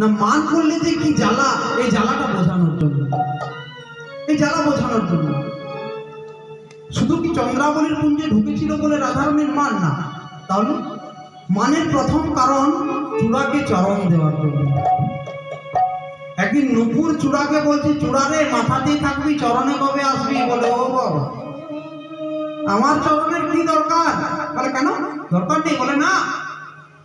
না, মান করলে যে কি জ্বালা? এই জ্বালাটা বোঝানোর জন্য। এই জ্বালা বোঝানোর জন্য। শুধু কি চন্দ্রাবলীর পুঞ্জে ঢুকেছিল বলে মান না? তাহলে মানের প্রথম কারণ চূড়াকে চরণ দেওয়ার জন্য। একদিন নুপুর চূড়াকে বলছে চূড়ারে মাথাতেই থাকবি, চরণে কবে আসবি? বলে, ও বাবা, আমার চরণের কি দরকার? বলে, কেন? দরকার নেই? বলে, না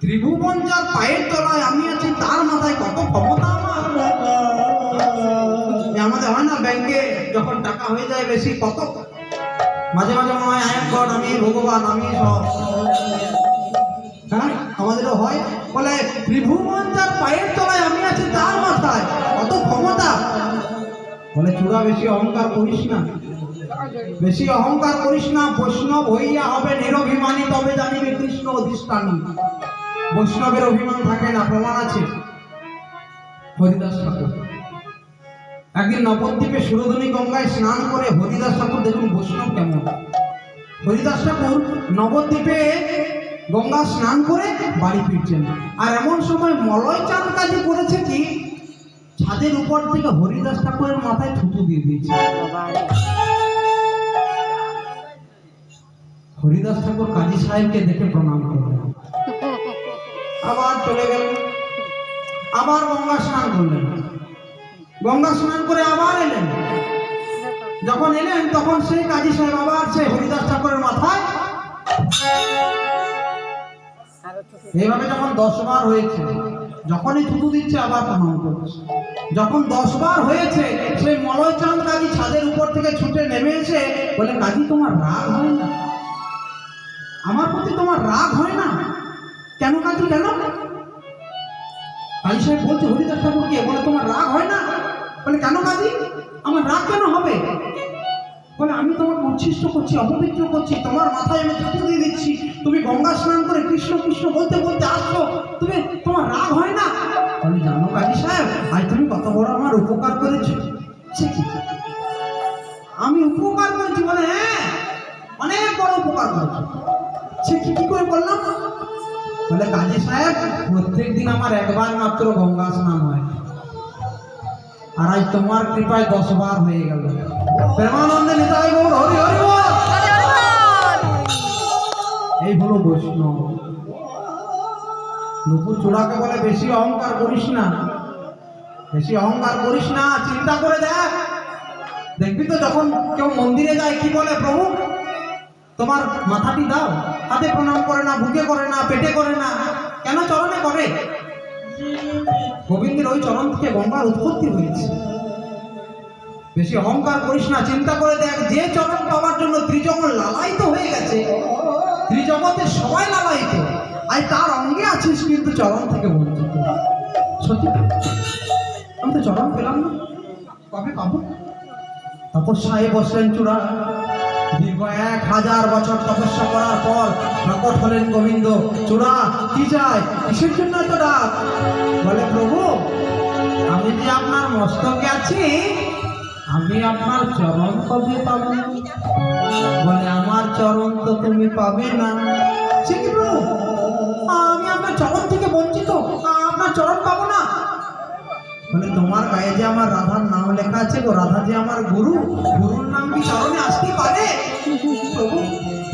ত্রিভুবন যার পায়ের তলায় আমি আছি, তার মাথায় কত ক্ষমতা আমার? আমাদের হয় না, ব্যাংকে যখন টাকা হয়ে যায় বেশি, কত? মাঝে মাঝে মনে হয় আমি ভগবান, আমি সব। হ্যাঁ আমাদেরও হয়। বলে ত্রিভুবন যার পায়ের তলায় আমি আছি, তার মাথায় কত ক্ষমতা? বলে, চূড়া বেশি অহংকার করিস না। বেশি অহংকার করিস না, বৈষ্ণব হইয়া হবে নিরভিমানী, তবে জানিবে কৃষ্ণ অধিষ্ঠানী। বৈষ্ণবের অভিমান থাকে না, প্রমাণ আছে। হরিদাস ঠাকুর। একদিন নবদ্বীপে সুরধনী গঙ্গায় স্নান করে হরিদাস ঠাকুর দেখুন বৈষ্ণব কেমন। হরিদাস ঠাকুর নবদ্বীপে গঙ্গা স্নান করে বাড়ি ফিরছেন। আর এমন সময় মলয় চাঁদ কাজে করেছে কি? ছাদের উপর থেকে হরিদাস ঠাকুরের মাথায় থুতু দিয়ে দিয়েছে। হরিদাস ঠাকুর কাজী সাহেবকে দেখে প্রণাম করলেন। আবার চলে গেলেন আবার গঙ্গা স্নান করলেন। গঙ্গা স্নান করে আবার এলেন। যখন এলেন, তখন সেই কাজী সাহেব আবার সেই হরিদাস ঠাকুরের মাথায় এইভাবে যখন দশ বার হয়েছে, যখনই থুতু দিচ্ছে, আবার প্রণাম করছে। যখন দশ বার হয়েছে, সেই মলয় চাঁদ কাজী ছাদের উপর থেকে ছুটে নেমে এসে বলে কাজী, তোমার রাগ হয় না? আমার প্রতি তোমার রাগ হয় না? কেন কাজী কেন কাজী সাহেব বলছে, হরিদাস ঠাকুরকে বলে, তোমার রাগ হয় না? বলে, কেন কাজী আমার রাগ কেন হবে? বলে, আমি তোমাকে উচ্ছিষ্ট করছি, অপবিত্র করছি, তোমার মাথায় আমি থুতু দিয়ে দিচ্ছি। তুমি গঙ্গা স্নান করে কৃষ্ণ কৃষ্ণ বলতে বলতে আসছো। তুমি, তোমার রাগ হয় না? আমি জানো কাজী সাহেব, আজ তুমি কত বড় আমার উপকার করেছ। আমি উপকার করেছি বলে হ্যাঁ অনেক বড় উপকার করেছ। সে কি করে বললাম? বলে, কাজী সাহেব প্রত্যেক দিন আমার একবার মাত্র গঙ্গা স্নান হয়। আর আজ তোমার কৃপায় দশ বার হয়ে গেল। প্রেমানন্দে নিতাই গৌর, হরি হরি। এই হলো বৈষ্ণব। নুপুর চূড়াকে বলে, বেশি অহংকার করিস না। বেশি অহংকার করিস না, চিন্তা করে দেখ। দেখবি তো যখন কেউ মন্দিরে যায়, কি বলে, প্রভু? তোমার মাথাটি দাও হাতে প্রণাম করে না, বুকে করে না, পেটে করে না, কেন চরণে করে? গোবিন্দের ওই চরণ থেকে গঙ্গার উৎপত্তি হয়েছে। বেশি অহংকার করিস না, চিন্তা করে দেখ, যে চরণ পাওয়ার জন্য ত্রিজগৎ লালায়িত হয়ে গেছে ত্রিজগতের সবাই লালায়িত। আজ তার অঙ্গে আছিস কিন্তু চরণ থেকে বঞ্চিত। সত্যি আমি তো চরণ পেলাম না। কবে পাবো? তপস্যায় বসলেন চূড়া, দীর্ঘ এক হাজার বছর তপস্যা করার পর প্রকট হলেন গোবিন্দ। চূড়া কি চাই? কিসের জন্য এত ডাক বলে, প্রভু, আমি যে আপনার মস্তকে আছি, আমি আপনার চরণ কবে পাব? বলে, আমার চরণ তো তুমি পাবে না। সে কি, প্রভু, আমি আপনার চরণ থেকে বঞ্চিত, আপনার চরণ পাবো না? বলে, তোমার গায়ে যে আমার রাধার নাম লেখা আছে গো, রাধা যে আমার গুরু, গুরুর নাম কি চরণে আসতে পারে?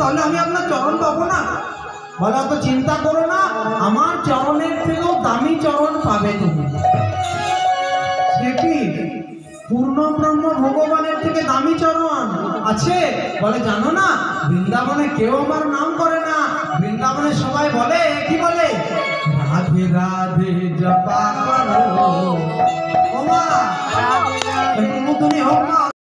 তাহলে আমি আপনার চরণ পাবো না? বলে অত চিন্তা করো না আমার চরণের থেকেও দামি চরণ পাবে তুমি। সে কি? পূর্ণ ব্রহ্ম ভগবানের থেকে দামি চরণ আছে? বলে জানো না বৃন্দাবনে কেউ আমার নাম করে না। বৃন্দাবনে সবাই বলে কি বলে? রাধে রাধে জপা করো একটু নতুনই হোক না।